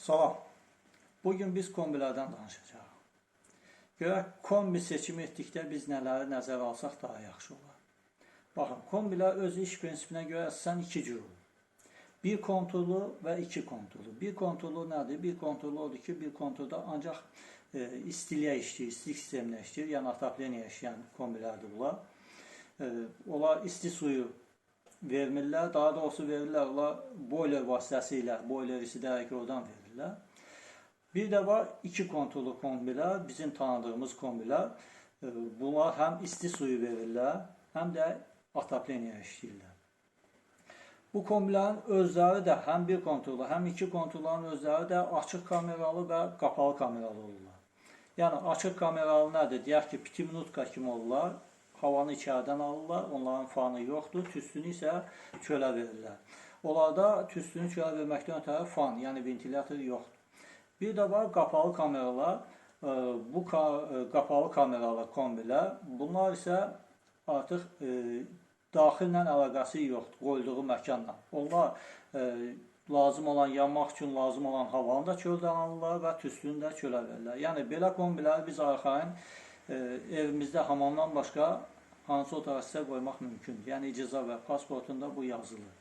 Salam. Bugün biz kombilərdən danışacağıq. Görək kombi seçimi etdikdə biz nələri nəzərə alsaq daha yaxşı olar. Baxın, kombilər öz iş prinsipinə görə əsasən iki cür olur. Bir konturlu və iki konturlu. Bir konturlu nədir? Bir konturlu odur ki, bir konturda ancaq e, istiliyə işləyir, istilik sisteminə işləyir, yəni atapleniya işləyən kombilərdir bunlar. E, onlar isti suyu vermirlər, daha doğrusu verirlər, onlar boiler vasitəsilə, boiler isidərək oradan verirlər. Bir də var iki konturlu kombilər, bizim tanıdığımız kombilər. Bunlar həm isti suyu verirlər, həm də atapleniya işləyirlər. Bu kombilərin özləri də həm bir konturlu, həm iki konturların özləri də açıq kameralı və qapalı kameralı olurlar. Yəni açıq kameralı nədir? Deyək ki, pitiminutka kimi olurlar. Havanı içəridən alırlar, onların fanı yoxdur, tüstünü isə çölə verirlər. Onlarda tüstünü çölə verməkdən ötəri fan, yəni ventilyator yoxdur. Bir də var qapalı kameralar. E, Bu e, qapalı kameralı kombilər, bunlar isə artıq e, daxillə əlaqəsi yoxdur, qoyulduğu məkanla. Onlar lazım olan yanmaq üçün lazım olan havanı da çöldən alırlar və tüstünü də çölə verirlər. Yəni belə kombiləri biz arxayın e, evimizdə hamamdan başqa hansı otağa qoymaq mümkündür. Yəni icazə və pasportunda bu yazılır.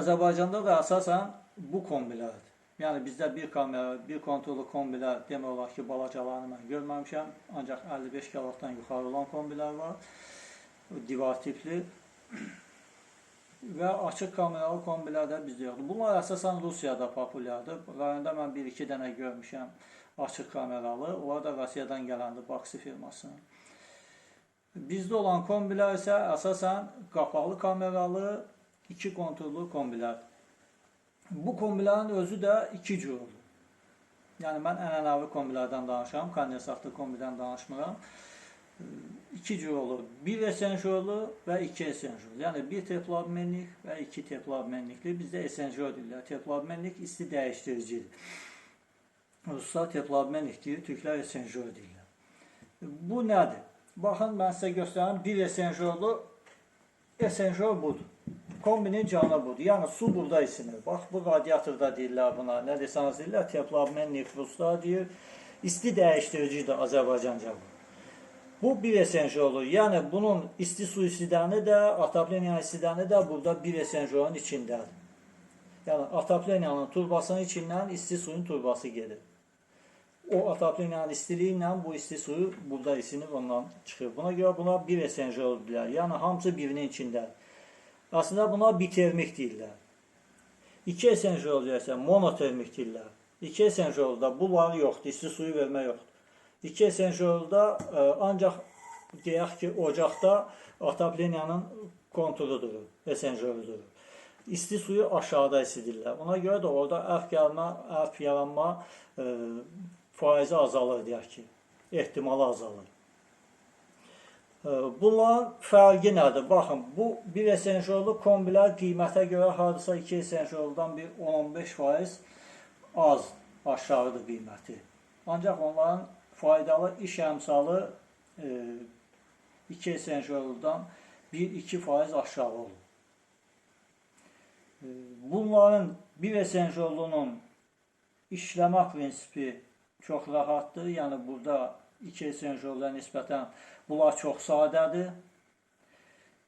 Azərbaycanda da əsasən bu kombilərdir. Yəni bizdə bir kamera, bir kontrollu kombilər demək olar ki, balacalarını mən görməmişəm. Ancaq 55 kilovatdan yuxarı olan kombilər var. Divar tipli və açıq kameralı kombilər də bizdə yoxdur. Bunlar əsasən Rusiyada populyardır. Rayonda mən 1-2 dənə görmüşəm açıq kameralı. Onlar da Rusiyadan gələndir, Baxi firmasının. Bizdə olan kombilər isə əsasən qapalı kameralı, iki kontrollu kombilər. Bu kombilərin özü də iki cür olur. Yəni mən ənənəvi kombilərdən danışıram, kondensatlı kombidən danışmıram. Ee, İki cür olur. Bir esenjörlü və iki esenjörlü. Yəni bir terploabmenlik və iki terploabmenlikli. Bizdə esenjör deyirlər. Terploabmenlik isti dəyişdiricidir. Ruslar terploabmenlik deyir, türklər esenjör deyirlər. Bu nədir? Baxın, mən sizə göstərim. Bir esenjörlü esenjör budur. Kombinin canı budur. Yəni su burada isinir. Bax bu radiatorda deyirlər buna. Nə desəniz deyirlər, terploabmenlik ruslar deyir. İsti dəyişdiricidir Azərbaycanca bu. Bu bir esenjörlü. Yəni bunun isti su isidəni də, atapleniya isidəni də burada bir esenjörün içindədir. Yəni atapleniyanın turbasının içindən isti suyun turbası gedir. O atapleniyanın istiliyi ilə bu isti suyu burada isinib ondan çıxır. Buna görə buna bir esenjör deyirlər. Yəni hamısı birinin içindədir. Aslında buna bitermik deyirlər. İki esenjör deyirsə monotermik deyirlər. İki esenjördə bu var yoxdur, isti suyu vermə yoxdur. İki esenjördə e, ancaq deyək ki, ocaqda atapleniyanın konturu durur, esenjörü durur. İsti suyu aşağıda isidirlər. Ona görə də orada ərf gəlmə, ərf yaranma e, faizi azalır deyək ki, ehtimalı azalır. Bunların fərqi nədir? Baxın, bu bir esenjörlü kombilər qiymətə görə hardasa 2 esenjörlüdən bir 10-15% az aşağıdır qiyməti. Ancaq onların faydalı iş əmsalı e, 2 esenjörlüdən 1-2% aşağı olur. E, Bunların bir esenjörlünün işləmə prinsipi çox rahatdır. Yəni burada 2 esenjörlə nisbətən bunlar çox sadədir.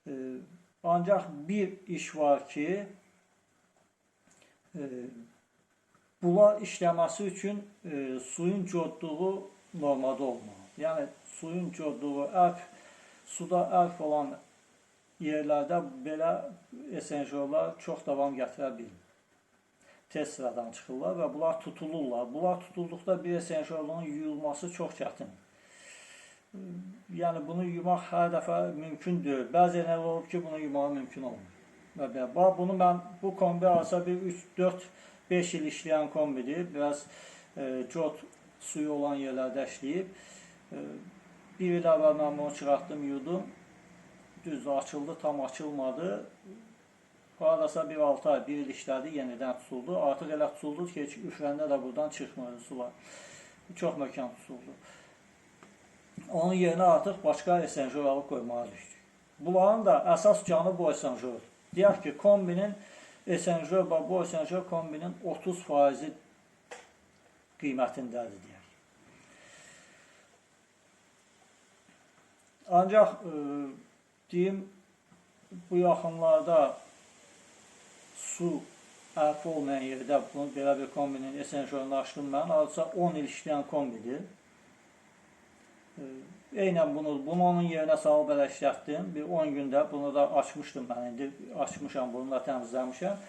E, Ancaq bir iş var ki, e, bunlar işləməsi üçün e, suyun codluğu normada olmalı. Yəni suyun codluğu ərf, suda ərf olan yerlərdə belə esenjörlər çox davam gətirə bilmir. Tez sıradan çıxırlar və bunlar tutulurlar. Bunlar tutulduqda bir esenjörlüğün yuyulması çox çətin. Yəni bunu yumaq hər dəfə mümkün deyil. Bəzən elə olub ki, bunu yumağı mümkün olmur. Və bunu mən bu kombi alsa bir 3 4 5 il işləyən kombidir. Biraz e, cod suyu olan yerlərdə işləyib. E, bir il əvvəl mən bunu çıxartdım, yudum. Düzdür, açıldı, tam açılmadı. Hardasa bir 6 ay, 1 il işlədi, yenidən tutuldu. Artıq elə tutuldu ki, heç üfrəndə də buradan çıxmırdı sular. Çox möhkəm tutuldu. Onun yerinə artıq başqa esenjör alıb qoymağa düşdük. Bunların da əsas canı bu esenjör. Deyək ki, kombinin Esenjör və bu Esenjör kombinin 30 faizi qiymətindədir deyək. Ancaq e, deyim bu yaxınlarda su əlf olmayan yerdə bunu belə bir kombinin esenjörünü açdım mən. Hardasa 10 il işləyən kombidir. Eynən bunu, bunu onun yerinə salıb belə işlətdim. Bir 10 gündə bunu da açmışdım mən indi. Açmışam, bunu da təmizləmişəm.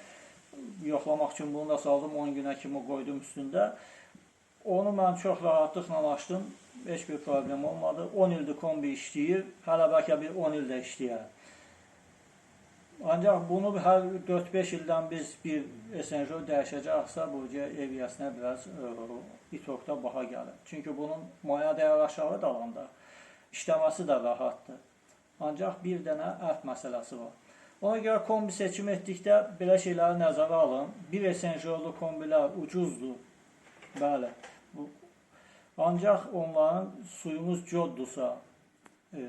Yoxlamaq üçün bunu da saldım 10 günə kimi qoydum üstündə. Onu mən çox rahatlıqla açdım. Heç bir problem olmadı. 10 ildir kombi işləyir. Hələ bəlkə bir 10 il də işləyər. Ancaq bunu hər 4-5 ildən biz bir esenjör dəyişəcəksə, bu ev yəsinə biraz ə, itokda baha gəlir. Çünki bunun maya dəyər aşağı dalanda işləməsi də rahatdır. Ancaq bir dənə ərf məsələsi var. Ona görə kombi seçim etdikdə belə şeyləri nəzərə alın. Bir esenjörlü kombilər ucuzdur. Bəli. Bu ancaq onların suyunuz coddursa, e,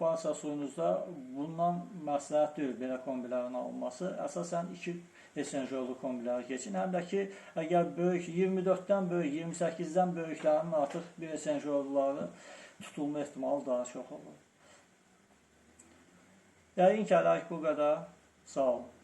varsa suyunuzda bundan məsləhət deyil belə kombilərin alınması. Əsasən 2 esenjörlü kombiləri keçin. Həm də ki, əgər böyük 24-dən böyük, 28-dən böyüklərinin artıq bir esenjörlüləri tutulma ehtimalı daha çox olur. Yəqin ki, bu qədər. Sağ olun.